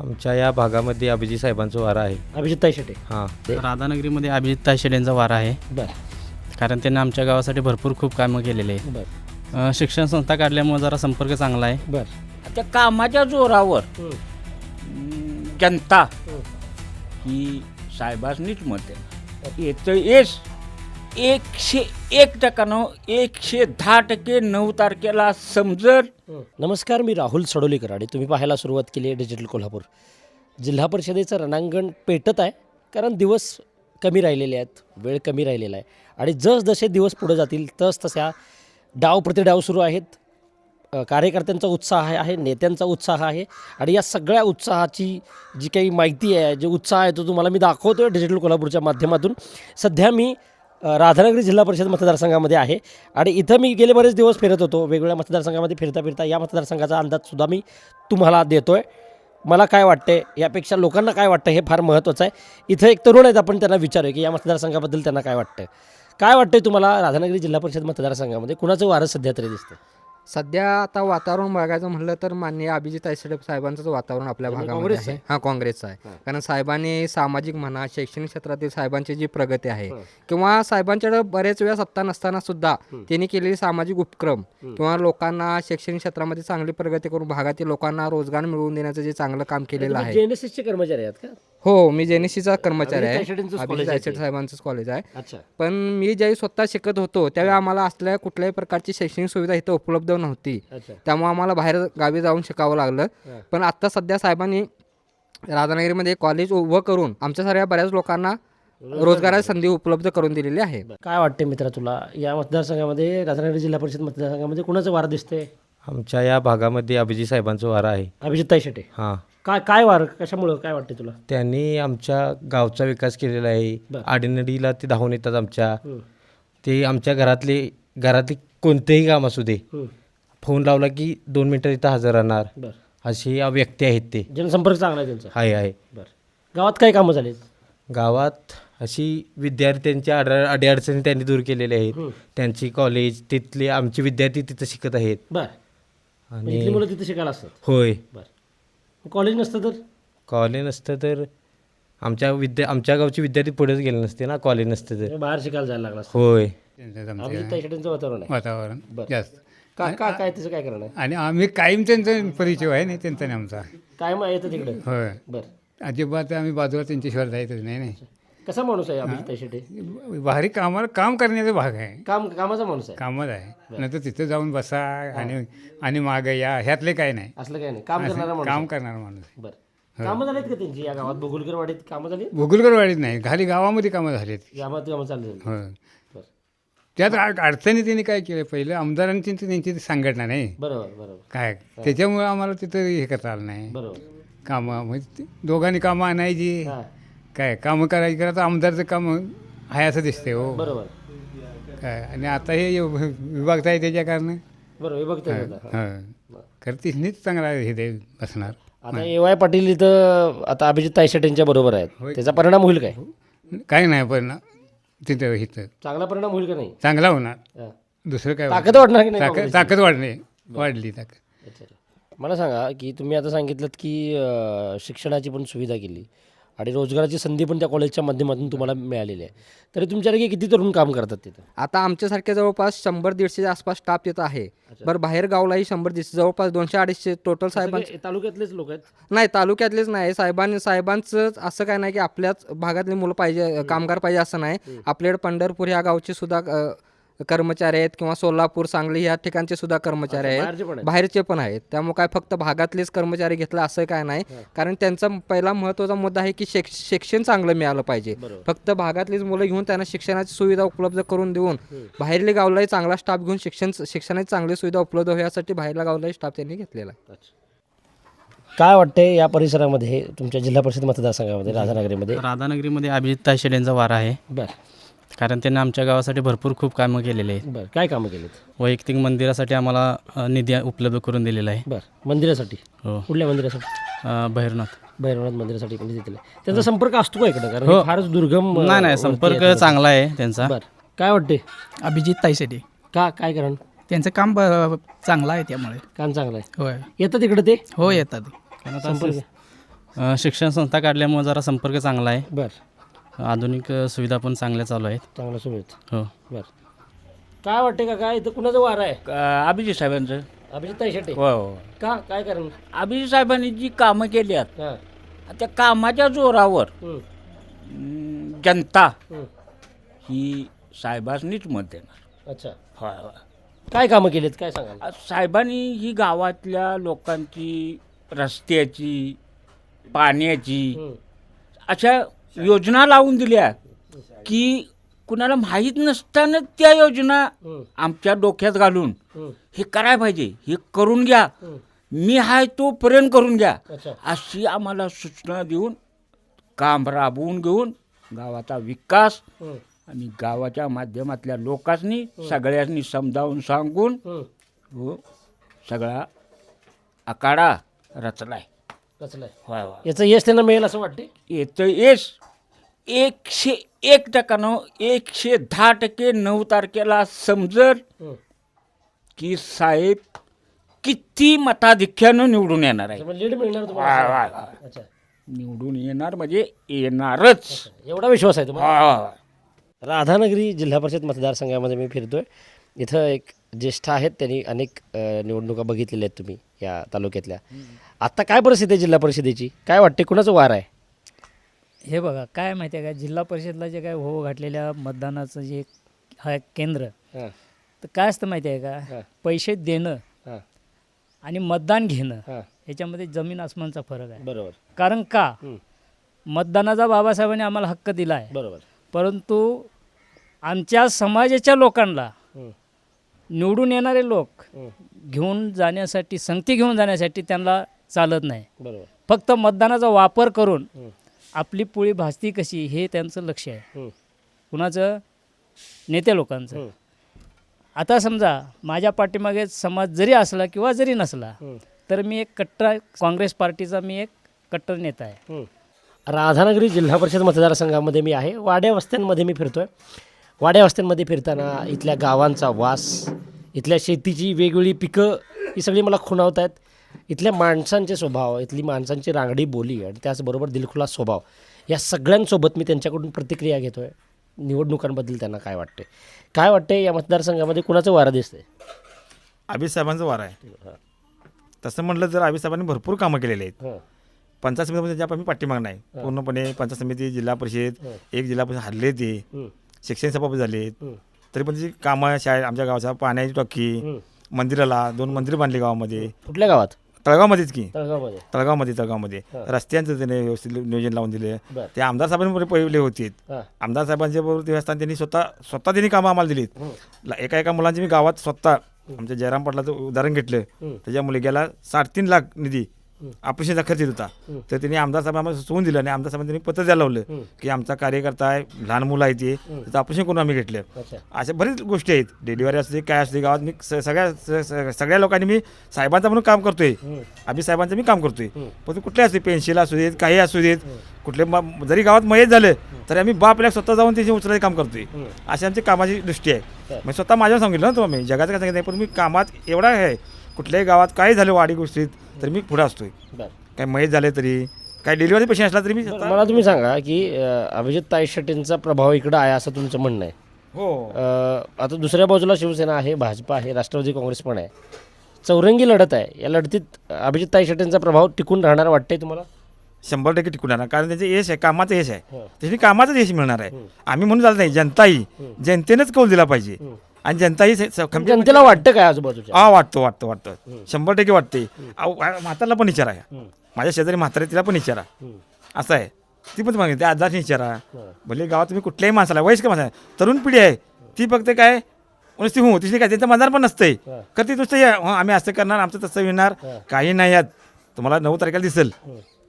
आमच्या या भागामध्ये अभिजित साहेबांचा वारा आहे. अभिजित तायशेटे हां. राधानगरीमध्ये अभिजित तायशेड यांचा वारा आहे. बर. कारण त्यांनी आमच्या गावासाठी भरपूर खूप कामं केलेले आहे बर. अ, शिक्षण संस्था काढल्यामुळे जरा संपर्क चांगला आहे. बर. त्या कामाच्या जोरावर हं. अं, जनता ही. साहेबांनीच मत आहे. याचं येस. एकशे एक टक्क्यानं एकशे दहा टक्के नऊ तारखेला समजल. नमस्कार मी राहुल सडोलीकर आणि तुम्ही पाहायला सुरुवात केली आहे डिजिटल कोल्हापूर. जिल्हा परिषदेचं रणांगण पेटत आहे कारण दिवस कमी राहिलेले आहेत वेळ कमी राहिलेला आहे. आणि जसजसे दिवस पुढे जातील तस तशा डाव प्रतिडाव सुरू आहेत. अ, कार्यकर्त्यांचा उत्साह आहे नेत्यांचा उत्साह आहे. आणि या सगळ्या उत्साहाची जी काही माहिती आहे जे उत्साह आहे तो तुम्हाला मी दाखवतो आहे डिजिटल कोल्हापूरच्या माध्यमातून. सध्या मी राधानगरी जिल्हा परिषद मतदारसंघामध्ये आहे. आणि इथं मी गेले बरेच दिवस फिरत होतो. वेगवेगळ्या मतदारसंघामध्ये फिरता फिरता या मतदारसंघाचा अंदाजसुद्धा मी तुम्हाला देतो आहे मला काय वाटते यापेक्षा लोकांना काय वाटतं हे फार महत्त्वाचं आहे. इथं एक तरुण आहेत आपण त्यांना विचारूया की या मतदारसंघाबद्दल त्यांना काय वाटतं काय वाटतंय तुम्हाला राधानगरी जिल्हा परिषद मतदारसंघामध्ये? कुणाचं वारस सध्या तरी दिसतं सध्या आता वातावरण बघायचं म्हणलं तर माननीय अभिजित आयसडे साहेबांचंच वातावरण आपल्या म्हणजे भागामध्ये आहे हा काँग्रेसचं आहे. कारण साहेबांनी सामाजिक म्हणा शैक्षणिक क्षेत्रातील साहेबांची जी प्रगती आहे. किंवा साहेबांच्याकडे बरेच वेळा सत्ता नसताना सुद्धा. त्यांनी केलेले सामाजिक उपक्रम. किंवा लोकांना शैक्षणिक क्षेत्रामध्ये चांगली प्रगती करून भागातील लोकांना रोजगार मिळवून देण्याचं जे चांगलं काम केलेलं आहे जेएनएसएसचे कर्मचारी आहेत का हो मी जेनेसीचा कर्मचारी अभिजित आहे. तायशेडेंचंच अभिजित college आहे. साहेबांचंच कॉलेज आहे. अच्छा. पण मी ज्यावेळी स्वतः शिकत होतो त्यावेळी आम्हाला असल्या कुठल्याही प्रकारची शैक्षणिक सुविधा इथं उपलब्ध नव्हती. अच्छा. त्यामुळे आम्हाला बाहेर गावी जाऊन शिकावं लागलं. हां. पण आत्ता सध्या साहेबांनी राधानगरीमध्ये कॉलेज उभं करून आमच्यासारख्या बऱ्याच लोकांना रोजगाराची संधी उपलब्ध करून दिलेली आहे. काय वाटते मित्रा तुला? या मतदारसंघामध्ये राधानगरी जिल्हा परिषद मतदारसंघामध्ये कुणाचं वार दिसतंय? आमच्या या भागामध्ये अभिजित साहेबांचा वारा आहे. अभिजित तायशेटे हां. काय काय वार कशामुळं काय वाटते तुला? त्यांनी आमच्या गावचा विकास केलेला आहे. बरं. आडीनडीला ते धावून येतात आमच्या. हं. ते आमच्या घरातले घरातले कोणतेही काम असू दे. हं. फोन लावला की दोन मिनटं इथं हजर राहणार. बर. अशी या व्यक्ती आहेत ते. जनसंपर्क चांगला आहे त्यांचा. आहे आहे. बर. गावात काय कामं झालीत? गावात अशी विद्यार्थ्यांच्या अड अडीअडचणी त्यांनी दूर केलेल्या आहेत. त्यांची कॉलेज तिथले आमचे विद्यार्थी तिथं शिकत आहेत. बर. इथली आणि मुलं तिथे शिकायला असतात. होय. बर. कॉलेज नसतं तर? कॉलेज नसतं तर आमच्या विद्या आमच्या गावचे विद्यार्थी पुढेच गेले नसते ना कॉलेज नसतं तर. बाहेर शिकायला जायला लागला असतं. होय. वातावरण आहे. वातावरण बरं. जास्त. का का काय त्याचं काय करणार आहे आणि आम्ही कायम त्यांचा परिचय आहे नाही त्यांचा नाही आमचा. काय मग येतं तिकडे? होय. बर. अजिबात आम्ही बाजूला त्यांच्याशिवाय जायचंच नाही नाही. कसा माणूस आहे अभिजित तायशेटे भारी कामाला काम करण्याचा भाग आहे. काम कामाचा माणूस आहे? कामच आहे. नाही तर तिथं जाऊन बसा आणि आणि मागं या. ह्यातले काय नाही. असलं काय नाही. काम करणारा असं माणूस काम आहे. करणारा माणूस आहे. बर. कामं झालीत का त्यांची या गावात? बघुलकर वाडीत कामं झाली भुगुलकरवाडीत नाही. खाली गावामध्ये कामं झालीत. गावात कामं चालली बर. त्यात अड- अडचणी त्यांनी काय केलं? पहिलं आमदारांची त्यांची ती संघटना नाही. बरोबर बरोबर. काय? त्याच्यामुळे आम्हाला तिथं हे करता आलं नाही. बरोबर. कामं म्हणजे ते दोघांनी कामं आणायची. हां. काय कामं करायची करा तर आमदारचं काम आहे असं दिसते हो. बरोबर. काय आणि आता हे विभागता आहे त्याच्या कारण बरोबर हे बघतोय मी आता. हां. करतीच नीच चांगला हे ते असणार आता ए वाय पाटील इथं आता अभिजित तायशेटेंच्या बरोबर आहेत. होय. त्याचा परिणाम होईल काय? काय नाही पण तिथं इथं. चांगला परिणाम होईल का नाही? चांगला होणार. हां. दुसरं काय ताकद वाढणार की नाही ताकद काँग्रेसची? ताकद वाढणे वाढली ताकद. अच्छा. मला सांगा की तुम्ही आता सांगितलं की अं, शिक्षणाची पण सुविधा केली. आणि रोजगाराची संधी पण त्या कॉलेजच्या माध्यमातून तुम्हाला मिळालेली आहे. तरी तुमच्याकडे किती तरुण काम करतात तिथं? आता आमच्यासारख्या जवळपास शंभर दीडशेच्या आसपास स्टाफ तिथं आहे. बरं बाहेर गावलाही शंभर दीडशे जवळपास दोनशे अडीचशे टोटल साहेबांचे सगळे तालुक्यातलेच लोक आहेत? नाही तालुक्यातलेच नाही. साहेबांनी साहेबांचं असं काय नाही की आपल्याच भागातली मुलं पाहिजे कामगार पाहिजे असं नाही. आपल्याकडे पंढरपूर ह्या गावचे सुद्धा अ, कर्मचारी आहेत किंवा सोलापूर सांगली ह्या ठिकाणचे सुद्धा कर्मचारी आहेत. बाहेरचे पण आहेत. त्यामुळे काय फक्त भागातलेच कर्मचारी घेतलं असं काय नाही. कारण त्यांचा पहिला महत्त्वाचा मुद्दा आहे की शिक शिक्षण चांगलं मिळालं पाहिजे. फक्त भागातलीच मुलं घेऊन त्यांना शिक्षणाची सुविधा उपलब्ध करून देऊन बाहेरले गावलाही चांगला स्टाफ घेऊन शिक्षण शिक्षणाची चांगली सुविधा उपलब्ध व्हावी यासाठी बाहेरला गावलाही स्टाफ त्यांनी घेतलेला आहे. काय वाटते या परिसरामध्ये तुमच्या जिल्हा परिषद मतदारसंघामध्ये राधानगरीमध्ये? राधानगरीमध्ये अभिजित तायशेड यांचा वारा आहे. बरं. कारण त्यांनी आमच्या गावासाठी भरपूर खूप कामं केलेले आहेत. बरं काय कामं केलीत? वैयक्तिक मंदिरासाठी आम्हाला अ, निधी उपलब्ध करून दिलेला आहे. बरं मंदिरासाठी? हो. कुठल्या मंदिरासाठी? अ, भैरवनाथ. भैरवनाथ मंदिरासाठी दिलेलं आहे त्यांचा संपर्क असतो का इकडे? कारण हो. फारच दुर्गम अं, नाही नाही संपर्क. चांगला आहे त्यांचा. बरं काय वाटते अभिजित तायसेटे का काय कारण? त्यांचं काम ब- चांगलं आहे त्यामुळे. काम चांगलं आहे. होय. येतं तिकडे ते? हो येतात. कारण आता संपर्क? अ, शिक्षण संस्था काढल्यामुळे जरा संपर्क चांगला आहे. बरं. आधुनिक सुविधा पण चांगल्या चालू आहेत. चांगलं सुमित हो. बरं. काय वाटते का काय इथं कुणाचं वार आहे? अभिजित साहेबांचं. अभिजित शेट्टे. हो हो. का? काय कारण? अभिजित साहेबांनी जी कामं केली आहेत हां. त्या कामाच्या जोरावर हं, अं, जनता हं. ही साहेबांनीच मत देणार. अच्छा. होय होय. काय कामं केलीत? काय सांगाल? आ, साहेबांनी ही गावातल्या लोकांची रस्त्याची पाण्याची अशा योजना लावून दिल्या की कुणाला माहीत नसताना त्या योजना आमच्या डोक्यात घालून हं, करायला पाहिजे हे करून घ्या. मी हाय तोपर्यंत करून घ्या. अशी आम्हाला सूचना देऊन काम राबवून घेऊन गावाचा विकास आणि गावाच्या माध्यमातल्या लोकांनी सगळ्यांनी समजावून सांगून. हो सगळा आकाडा रचलाय. होय याचं यश त्यांना मिळेल असं वाटते येतं येस एकशे एक टक्कानं एकशे दहा टक्के नऊ तारखेला समजल. की साहेब किती मताधिक्यानं निवडून येणार आहे. लीड मिळणार तुम्हाला. अच्छा. निवडून येणार म्हणजे येणारच. एवढा विश्वास आहे तुम्हाला. राधानगरी जिल्हा परिषद मतदारसंघामध्ये मी फिरतोय. इथं एक ज्येष्ठ आहेत त्यांनी अनेक अ, निवडणुका बघितलेल्या आहेत तुम्ही. या तालुक्यातल्या. आता काय परिस्थिती आहे जिल्हा परिषदेची? काय वाटते कुणाचं वार आहे? हे बघा काय माहिती आहे का? जिल्हा परिषदला जे काय हो घातलेल्या मतदानाचं जे हा केंद्र हां. तर काय असतं माहिती आहे हा. का पैसे देणं हां. आणि मतदान घेणं हां. याच्यामध्ये जमीन आसमानचा फरक आहे. बरोबर. कारण का? हं. मतदानाचा बाबासाहेबांनी आम्हाला हक्क दिला आहे. बरोबर. परंतु आमच्या समाजाच्या लोकांना. निवडून येणारे लोक. घेऊन जाण्यासाठी संगती घेऊन जाण्यासाठी त्यांना चालत नाही बरोबर फक्त मतदानाचा वापर करून. आपली पोळी भाजती कशी हे त्यांचं लक्ष आहे. कुणाचं नेते लोकांचं. आता समजा माझ्या पाठीमागे समाज जरी असला किंवा जरी नसला. तर मी एक कट्टर काँग्रेस पार्टीचा मी एक कट्टर नेता आहे. राधानगरी जिल्हा परिषद मतदारसंघामध्ये मी आहे वाड्या वस्त्यांमध्ये मी फिरतोय वाड्या वस्त्यांमध्ये फिरताना इथल्या गावांचा वास इथल्या शेतीची वेगवेगळी पिकं ही सगळी मला खुणावत आहेत इथल्या माणसांचे स्वभाव इथली माणसांची रांगडी बोली आणि त्याचबरोबर दिलखुलास स्वभाव या सगळ्यांसोबत मी त्यांच्याकडून प्रतिक्रिया घेतोय. निवडणुकांबद्दल त्यांना काय वाटते काय वाटते या मतदारसंघामध्ये? कुणाचं वारं दिसतंय? अभित साहेबांचं वार आहे. तसं म्हटलं तर अभित साहेबांनी भरपूर कामं केलेली आहेत. पंचायत समितीमध्ये ज्या मी पाठीमाग नाही. पूर्णपणे पंचायत समिती जिल्हा परिषद एक जिल्हा परिषद हल्ले ते. शिक्षण सभापती झाले. तरी पण जी कामं शाळेत आमच्या गावाच्या पाण्याची टॉकी हं. मंदिराला दोन मंदिरं बांधली गावामध्ये. कुठल्या गावात? तळगावमध्येच की. तळगावमध्ये. तळगावमध्ये तळगावमध्ये. रस्त्यांचं त्याने व्यवस्थित नियोजन लावून दिले. ते आमदार साहेबांनी पहिले होते. आमदार साहेबांच्या बरोबर ते असताना त्यांनी स्वतः स्वतः त्यांनी कामं आम्हाला दिलीत. एका एका मुलांची मी गावात स्वतः आमच्या जयराम पाटलाचं उदाहरण घेतलं. त्याच्या मुलग्याला साडेतीन लाख निधी. ऑपरेशनचा खर्च येत होता. तर त्यांनी आमदार साहेब आम्हाला सुचवून दिलं आणि आमदार साहेबांनी त्यांनी पत्र द्यायला लावलं. की आमचा कार्यकर्ता आहे लहान मुलं आहे ते त्याचं ऑपरेशन करून आम्ही घेतलं अशा बरीच गोष्टी आहेत डिलिव्हरी असू दे काय असू दे गावात मी सगळ्या सगळ्या लोकांनी मी साहेबांचं म्हणून काम करतोय हं. अभि साहेबांचं मी काम करतोय. पण ते कुठले असते पेन्शिल असू देत काही असू देत कुठले जरी गावात मयत झालं तरी आम्ही बापल्या स्वतः जाऊन त्याची उचलायचं काम करतोय. अशी आमची कामाची दृष्टी आहे. मी स्वतः माझ्यावर सांगितलं ना तुम्ही जगाचं काय सांगितलं नाही पण मी कामात एवढा आहे कुठल्याही गावात काही झालं वाडी गोष्टीत तर मी पुढे असतोय. काही मयत झाले तरी काही डिलिव्हरी पेशंट असला तरी मी मला तुम्ही सांगा की अभिजित ताई शेट्टींचा प्रभाव इकडं आहे असं तुमचं म्हणणं आहे. हो. आता दुसऱ्या बाजूला शिवसेना आहे भाजपा आहे राष्ट्रवादी काँग्रेस पण आहे. चौरंगी लढत आहे. या लढतीत अभिजित ताई शेट्टींचा प्रभाव टिकून राहणार वाटतंय तुम्हाला? शंभर टक्के टिकून राहणार कारण त्यांचे यश आहे कामाचं यश आहे. हं. त्याची कामाचं यश मिळणार आहे. आम्ही म्हणून झालं नाही जनताही जनतेनेच कौल दिला पाहिजे. आणि जनताही स- स- खंबीर- जनतेला वाटतं काय आजूबाजूच्या? हा वाटतो वाटतो वाटतं. शंभर टक्के वाटते. अहो, आ- म्हातारला पण विचारा माझ्या शेजारी म्हातारे तिला पण विचारा असं आहे. ती पण मागणी त्या आजारची विचारा भले गावात तुम्ही कुठल्याही माणसाला वयस्कर माणसा तरुण पिढी आहे. ती फक्त काय नुसती हो तिथे काय त्यांचं मजार पण नसतंय. तर ती नुसतं या, हं, आम्ही असं करणार आमचं तसं येणार काही नाही यात. तुम्हाला नऊ तारखेला दिसेल.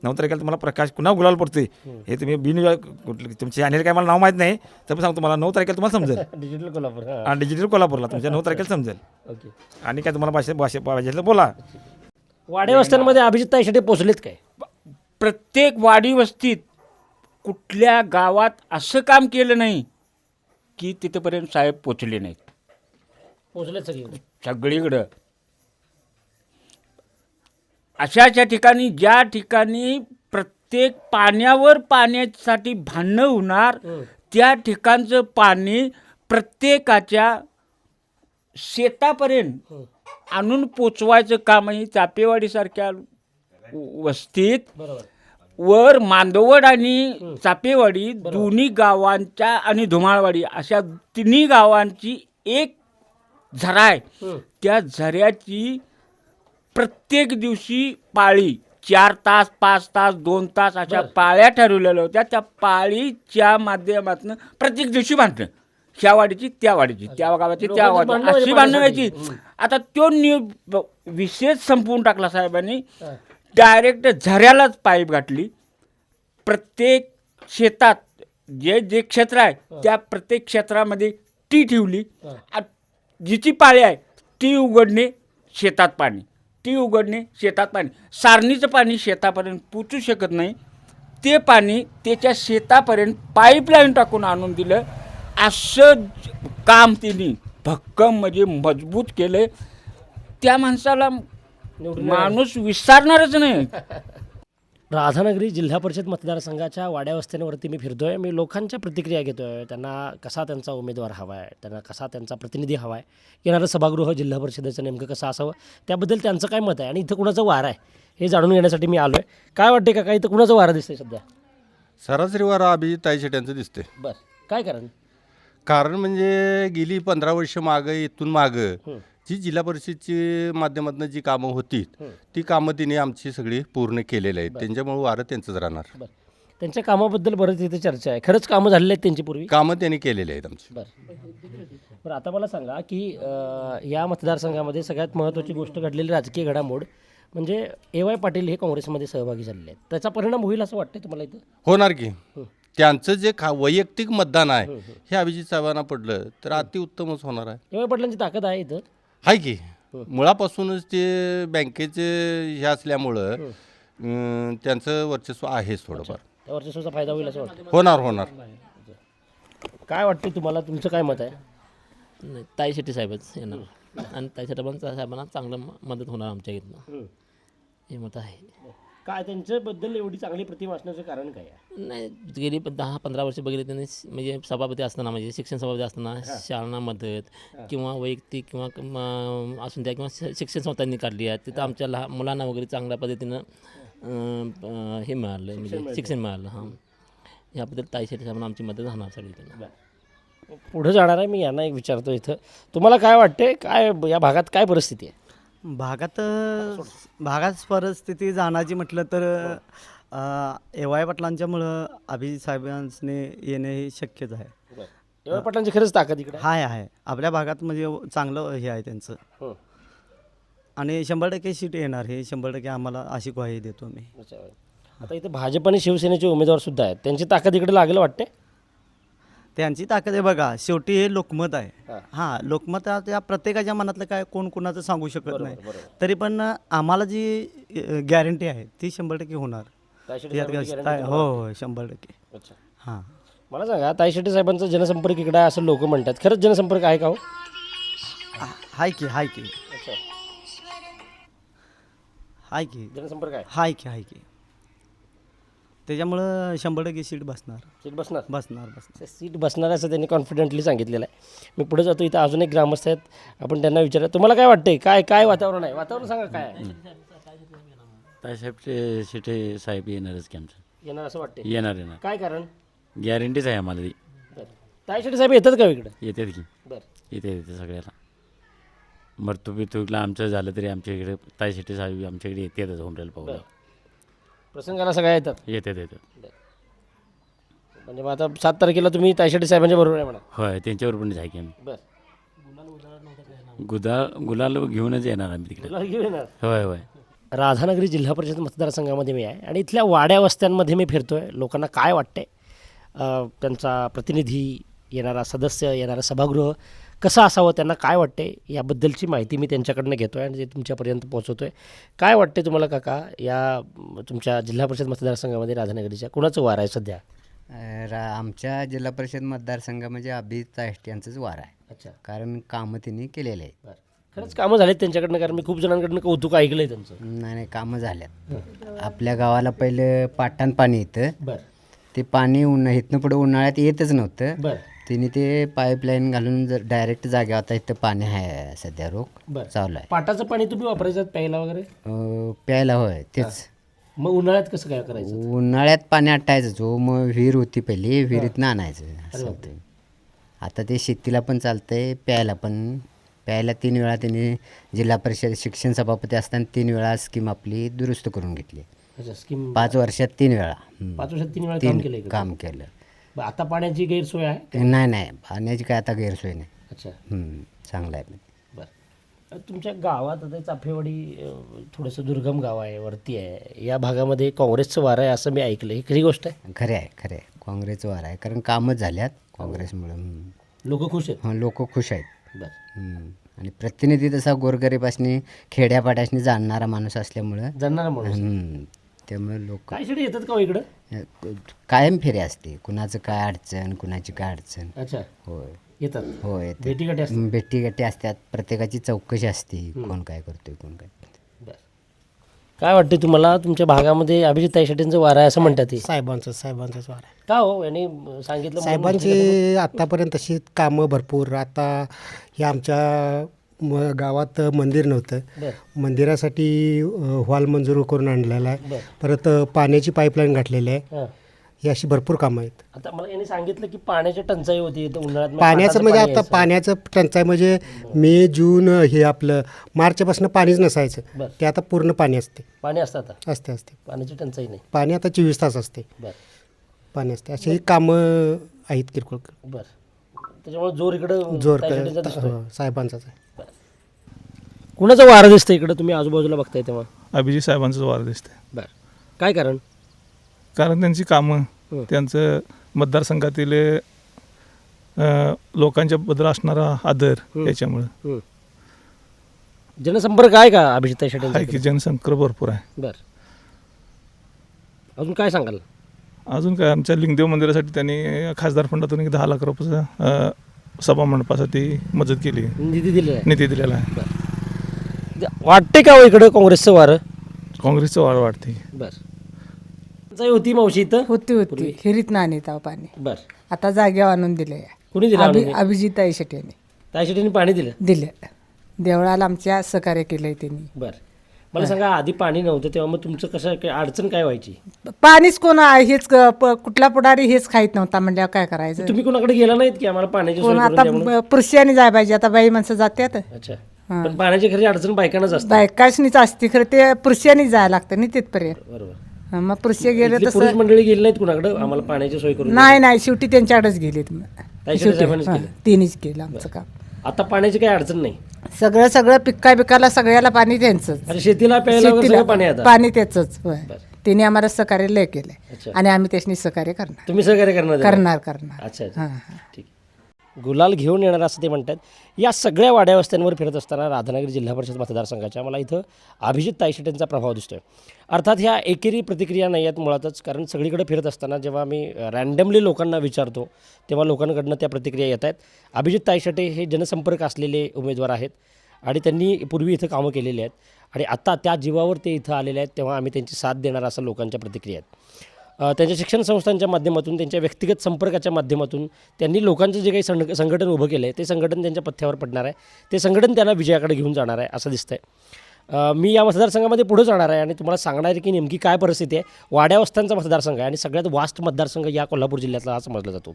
नऊ तारखेला तुम्हाला प्रकाश पुन्हा गुलाल पडतोय? हे तुम्ही बिन कुठलं तुमचे चॅनेल काय मला नाव माहीत नाही तर पण सांगतो तुम्हाला नऊ तारखेला तुम्हाला समजेल. डिजिटल कोल्हापूर हां. आणि डिजिटल कोल्हापूरला तुमच्या नऊ तारखेला समजेल. ओके. आणि काय तुम्हाला भाषे भाषे पाहिजे तर बोला. वाडे वस्त्यांमध्ये अभिजित ताई शेट्टी पोचलेत काय? प्रत्येक वाडी वस्तीत कुठल्या गावात असं काम केलं नाही की तिथपर्यंत साहेब पोचले नाहीत. पोचलेत सगळी सगळीकडं. अशाच्या ठिकाणी ज्या ठिकाणी प्रत्येक पाण्यावर पाण्यासाठी भांडणं होणार त्या ठिकाणचं पाणी प्रत्येकाच्या शेतापर्यंत आणून पोचवायचं कामही चापेवाडीसारख्या वस्तीत वर मांदवड आणि चापेवाडी दोन्ही गावांच्या आणि धुमाळवाडी अशा तिन्ही गावांची एक झरा आहे. त्या झऱ्याची प्रत्येक दिवशी पाळी चार तास पाच तास दोन तास अशा पाळ्या ठरवलेल्या होत्या. त्या पाळीच्या माध्यमातून प्रत्येक दिवशी बांधणं. ह्या वाडीची त्या वाडीची त्या गावाची त्या वाडीची भांडणं अशी पाण्यासाठी. व्हायची. आता तो नि विषय संपवून टाकला साहेबांनी. डायरेक्ट झऱ्यालाच पाईप घातली. प्रत्येक शेतात जे जे क्षेत्र आहे त्या प्रत्येक क्षेत्रामध्ये टी ठेवली. जिची पाळी आहे ती उघडणे शेतात पाणी. ती उघडणे शेतात पाणी सारणीचं पाणी शेतापर्यंत पोचू शकत नाही. ते पाणी त्याच्या शेतापर्यंत पाईपलाईन टाकून आणून दिलं. असं काम तिने भक्कम म्हणजे मजबूत केलं त्या माणसाला माणूस विसरणारच नाही. राधानगरी जिल्हा परिषद मतदारसंघाच्या वाड्या वस्त्यांवरती मी फिरतोय. मी लोकांच्या प्रतिक्रिया घेतोय. त्यांना कसा त्यांचा उमेदवार हवा आहे त्यांना कसा त्यांचा प्रतिनिधी हवा आहे येणारं सभागृह जिल्हा परिषदेचं नेमकं कसं असावं त्याबद्दल त्यांचं काय मत आहे आणि इथं कुणाचं वार आहे हे जाणून घेण्यासाठी मी आलो आहे काय वाटते का काय इथं कुणाचं वारं दिसतंय सध्या? सरासरी वारा अभिजित ताईशेट्यांचं दिसते बरं. काय कारण? कारण म्हणजे गेली पंधरा वर्ष मागं इथून मागं जी जिल्हा परिषदची माध्यमातून जी कामं होती ती कामं तिने आमची सगळी पूर्ण केलेली आहेत. त्यांच्यामुळे वारं त्यांचंच राहणार. त्यांच्या कामाबद्दल बरंच इथे चर्चा आहे. खरंच कामं झालेली आहेत त्यांची पूर्वी? कामं त्यांनी केलेली आहेत आमची. बरं. बरं आता मला सांगा की या मतदारसंघामध्ये सगळ्यात महत्त्वाची गोष्ट घडलेली राजकीय घडामोड म्हणजे ए वाय पाटील हे काँग्रेसमध्ये सहभागी झालेले आहेत. त्याचा परिणाम होईल असं वाटतं तुम्हाला इथं? होणार की. त्यांचं जे खा वैयक्तिक मतदान आहे हे अभिजित साहेबांना पडलं तर अतिउत्तमच होणार आहे. ए वाय पाटलांची ताकद आहे इथं? आहे की. मुळापासूनच ते बँकेचे हे असल्यामुळं अं, त्यांचं वर्चस्व आहेच थोडंफार. त्या वर्चस्वाचा फायदा होईल असं वाटतं. होणार होणार. काय वाटतं तुम्हाला? तुमचं काय मत आहे? नाही ताई शेट्टी साहेबच येणार. आणि ताई शेट्टी पण साहेबांना चांगलं म- मदत होणार आमच्या इथनं. हे मत आहे. काय त्यांच्याबद्दल एवढी चांगली प्रतिमा असण्याचं कारण काय आहे? नाही गेली प- दहा पंधरा वर्ष बघितली त्यांनी स- म्हणजे सभापती असताना म्हणजे शिक्षण सभापती असताना शाळांना मदत किंवा वैयक्तिक किंवा क- म- असून द्या किंवा श- शिक्षण संस्थांनी काढली आहे. तिथं आमच्या लहान मुलांना वगैरे चांगल्या पद्धतीनं अं, अं, हे मिळालं म्हणजे शिक्षण मिळालं हां. याबद्दल ताई शेट्टी साहेबांना आमची मदत राहणार सगळीकडनं पुढे जाणार आहे मी यांना एक विचारतो इथं. तुम्हाला काय वाटते काय या भागात काय परिस्थिती आहे? भागात भागात परिस्थिती जाण्याची म्हटलं तर ए वाय पाटलांच्यामुळं अभिजित साहेबांनी येणे हे शक्यच आहे. ए वाय पाटलांची खरंच ताकद इकडे. हाय आहे आपल्या भागात म्हणजे चांगलं हे आहे त्यांचं. हं. आणि शंभर टक्के सीट येणार हे शंभर टक्के आम्हाला अशी ग्वाही देतो मी. आता इथे भाजप आणि शिवसेनेचे उमेदवार सुद्धा आहेत. त्यांची ताकद इकडे लागेल वाटते त्यांची ताकद आहे बघा. शेवटी हे लोकमत आहे. हां. लोकमत त्या प्रत्येकाच्या मनातलं काय कोण कोणाचं सांगू शकत नाही. तरी पण आम्हाला जी गॅरंटी आहे ती शंभर टक्के होणार. हो हो शंभर टक्के. हां. मला सांगा ताई शेट्टी साहेबांचा जनसंपर्क इकडे आहे असं लोक म्हणतात. खरंच जनसंपर्क आहे का हो? हाय की हाय की. हाय की. जनसंपर्क आहे. हाय की हाय की. त्याच्यामुळं शंभर टक्के सीट बसणार. सीट बसणार? बसणार बसणार. सीट बसणार असं त्यांनी कॉन्फिडेंटली सांगितलेलं आहे. मी पुढे जातो इथं अजून एक ग्रामस्थ आहेत. आपण त्यांना विचारा तुम्हाला काय वाटतंय? काय काय वातावरण आहे? वातावरण सांगा काय आहे? ताईसाहेब शिटे साहेब येणारच की आमचं. येणार असं वाटते येणार येणार. काय कारण? गॅरंटीच आहे आम्हाला ती. बरं. ताई शेट्टी साहेब येतात का हो इकडे? येतात की. बरं. येते येते सगळ्याला. मरतू बितूला आमचं झालं तरी आमच्या इकडे ताई शिटे साहेब आमच्या इकडे येतातच होमरेला पाहूला प्रसंगाला सगळ्या येतात. येतात येतात म्हणजे मग आता सात तारखेला तुम्ही ताई शेट्टी साहेबांच्या बरोबर आहे म्हणा. होय त्यांच्यावर पण आहे की आम्ही. बरं. गुलाल गुलाल घेऊनच येणार आम्ही तिकडे. तुला घेऊन येणार? होय होय. राधानगरी जिल्हा परिषद मतदारसंघामध्ये मी आहे आणि इथल्या वाड्या वस्त्यांमध्ये मी फिरतोय. लोकांना काय वाटतंय? अ, त्यांचा प्रतिनिधी येणारा सदस्य येणारा सभागृह कसं असावं त्यांना काय वाटते याबद्दलची माहिती मी त्यांच्याकडनं घेतो आहे आणि ते तुमच्यापर्यंत पोहोचवतो आहे काय वाटते तुम्हाला काका या तुमच्या जिल्हा परिषद मतदारसंघामध्ये राधानगरीच्या कुणाचं वार आहे सध्या? रा आमच्या जिल्हा परिषद मतदारसंघामध्ये अभिजित ताष्ट यांचंच वार आहे. अच्छा. कारण कामं त्यांनी केलेले आहेत. खरंच कामं झालेत त्यांच्याकडनं कारण मी खूप जणांकडनं कौतुक ऐकलंय त्यांचं. नाही नाही कामं झाल्यात आपल्या गावाला पहिलं पाटाण पाणी येतं. बरं. ते पाणी उन्हा इथनं पुढे उन्हाळ्यात येतच नव्हतं. बरं. तिने ते पाईपलाईन घालून जर डायरेक्ट जाग्या आता इथं पाणी आहे सध्या बरं. चालू आहे. पाटाचं पाणी तुम्ही वापरायचं प्यायला वगैरे? अं, प्यायला होय तेच. मग उन्हाळ्यात कसं काय करायचं? उन्हाळ्यात पाणी आटायचं जो मग विहीर होती पहिली विहिरीतनं आणायचं असं होतं. आता ते शेतीला पण चालतंय प्यायला पण. प्यायला तीन वेळा त्यांनी जिल्हा परिषद शिक्षण सभापती असताना तीन वेळा स्कीम आपली दुरुस्त करून घेतली. अच्छा स्कीम. पाच वर्षात तीन वेळा. हम्म. पाच वर्षात तीन वेळा काम केलंय तीन का? काम केलं. बरं, आता पाण्याची गैरसोय आहे? नाही नाही पाण्याची काय आता गैरसोय नाही. अच्छा. हम्म, चांगलं आहे. बरं. तुमच्या गावात आता चाफेवाडी अं, थोडंसं दुर्गम गाव आहे वरती आहे. या भागामध्ये काँग्रेसचं वारं आहे असं मी ऐकलं ही खरी गोष्ट आहे? खरे आहे खरे आहे. काँग्रेसचं वार आहे कारण कामच झाल्यात काँग्रेसमुळं. लोक खुश आहेत? हां लोक खुश आहेत. बरं. हम्म. आणि प्रतिनिधी तसा गोरगरीबासनी खेड्यापाड्यासनी जाणणारा माणूस असल्यामुळं. जाणणारा माणूस. हम्म. त्यामुळे लोक काय शेडी येतात का हो इकडं? कायम फेरी असते. कुणाचं काय अडचण कुणाची काय अडचण. अच्छा. होय. येतात. होय येते. भेटीगाठी असतात. भेटीगाठी असतात. प्रत्येकाची चौकशी असते. कोण काय करतोय कोण काय काय वाटतं तुम्हाला? तुमच्या भागामध्ये अभिजित ताईशेटींचं वारं आहे असं म्हणतात ते. साहेबांचं साहेबांचंच वार आहे. का हो? यांनी अं, सांगितलं म्हणून साहेबांची आत्तापर्यंत तशी कामं भरपूर. आता हे आमच्या म गावात मंदिर नव्हतं. मंदिरासाठी हॉल मंजूर करून आणलेला आहे. परत पाण्याची पाईपलाईन घातलेली आहे. हां. अशी भरपूर कामं आहेत. आता मला यांनी सांगितलं की पाण्याची टंचाई होती उन्हाळ्यात पाण्याचं म्हणजे आता. पाण्याचं टंचाई म्हणजे मे जून हे आपलं मार्चपासून पाणीच नसायचं. ते आता पूर्ण पाणी असते. पाणी असतं आता? असते असते. पाण्याची टंचाई नाही. पाणी आता चोवीस तास असते. पाणी असते. अशी कामं आहेत किरकोळ. बरं. त्याच्यामुळे जोर इकडं जोर. हो, साहेबांचाच आहे. कुणाचं वारं दिसतं इकडं? तुम्ही आजूबाजूला बघताय तेव्हा. अभिजित साहेबांचं वार दिसते बरं. काय कारण? कारण त्यांची कामं हं. त्यांचं मतदारसंघातील अ, लोकांच्या बद्दल असणारा आदर हं. याच्यामुळं. हं. जनसंपर्क आहे का अभिजित आहे की जनसंख्या भरपूर आहे. बरं. अजून काय सांगाल? अजून काय आमच्या लिंगदेव मंदिरासाठी त्यांनी खासदार फंडातून एक दहा लाख रुपयाचा अ, सभा मंडपासाठी मदत केली. निधी दिलेला आहे. निधी दिलेला आहे. वाटते का हो इकडं काँग्रेसचं वारं? काँग्रेसचं वाढ वाढते बरं. टंचाई होती मावशी इथं? होती होती. हिरीत ना आणत पाणी. बरं. आता जागेवर आणून दिले. कुणी दिलं अभि? अभिजित ताईशेट यांनी ताईशेटींनी पाणी दिलं? दिले. देवळाला आमच्या सहकार्य केलंय त्यांनी. बरं. मला सांगा आधी पाणी नव्हतं तेव्हा मग तुमचं कसं काय अडचण काय व्हायची? पाणीच कोण आहे हेच क- प- कुठला पुढारी हेच खाईत नव्हता म्हणल्यावर काय करायचं? तुम्ही कोणाकडे गेला नाहीत की? आम्हाला पाण्याची सोय कोण करून आता द्या म्हणून? ब- पुरुषांनी जाय पाहिजे. आता बाई माणसं जात्यात. अच्छा. पण पाण्याची खरी अडचण बायकांनाच असते. बायकाशनीच असते खरं ते पुरुषांनी जायला लागतं नाही तिथपर्यंत. बरोबर. हं, मग पुरुष गेले इथली पुरुष तसं मंडळी गेली नाहीत कुणाकडे? आम्हाला पाण्याची सोय करून नाही नाही शेवटी त्यांच्याकडेच गेलीत मग. ताईशेठ शेवटी, साहेबांनीच हं, केलं? तिनेच केलं आमचं काम. आता पाण्याची काही अडचण नाही. सगळं सगळं पिक्का पिकाला सगळ्याला पाणी त्यांचंच. अरे शेतीला प्यायला वगैरे शेतीला सगळं पाणी आहे आता? पाणी त्याचंच होय. बरं. तिने आम्हाला सहकार्य लय केलंय. आणि आम्ही त्याच्यानी सहकार्य करणार. तुम्ही सहकार्य करणार त्याला? करणार करणार. अच्छा अच्छा. हां हां. ठीक. गुलाल घेऊन येणार असं ते म्हणतात. या सगळ्या वाड्या वस्त्यांवर फिरत असताना राधानगरी जिल्हा परिषद मतदारसंघाच्या मला इथं अभिजित ताईशेटेंचा प्रभाव दिसतोय. अर्थात ह्या एकेरी प्रतिक्रिया नाही आहेत मुळातच कारण सगळीकडे फिरत असताना जेव्हा मी रँडमली लोकांना विचारतो तेव्हा लोकांकडनं त्या प्रतिक्रिया येत आहेत. अभिजित ताईशेटे हे जनसंपर्क असलेले उमेदवार आहेत आणि त्यांनी पूर्वी इथं कामं केलेली आहेत. आणि आत्ता त्या जीवावर ते इथं आलेले आहेत तेव्हा आम्ही त्यांची साथ देणार असं लोकांच्या प्रतिक्रिया आहेत. त्यांच्या शिक्षण संस्थांच्या माध्यमातून त्यांच्या व्यक्तिगत संपर्काच्या माध्यमातून त्यांनी लोकांचं जे काही संघ संघटन उभं केलं आहे ते संघटन त्यांच्या पथ्यावर पडणार आहे. ते संघटन त्यांना विजयाकडे घेऊन जाणार आहे असं दिसतंय. आहे मी या मतदारसंघामध्ये पुढे जाणार आहे आणि तुम्हाला सांगणार आहे की नेमकी काय परिस्थिती आहे. वाड्यावस्थांचा मतदारसंघ आहे आणि सगळ्यात वास्ट मतदारसंघ या कोल्हापूर जिल्ह्यातला हा समजला जातो.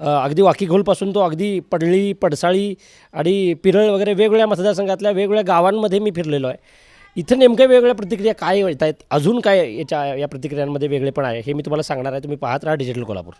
अगदी वाकीघोलपासून तो अगदी पडळी पडसाळी आणि पिरळ वगैरे वेगवेगळ्या मतदारसंघातल्या वेगवेगळ्या गावांमध्ये मी फिरलेलो आहे. इथं नेमक्या वेगवेगळ्या प्रतिक्रिया काय येत आहेत अजून काय याच्या या प्रतिक्रियांमध्ये वेगळेपण आहे? हे मी तुम्हाला सांगणार आहे. तुम्ही पाहत राहा डिजिटल कोल्हापूर.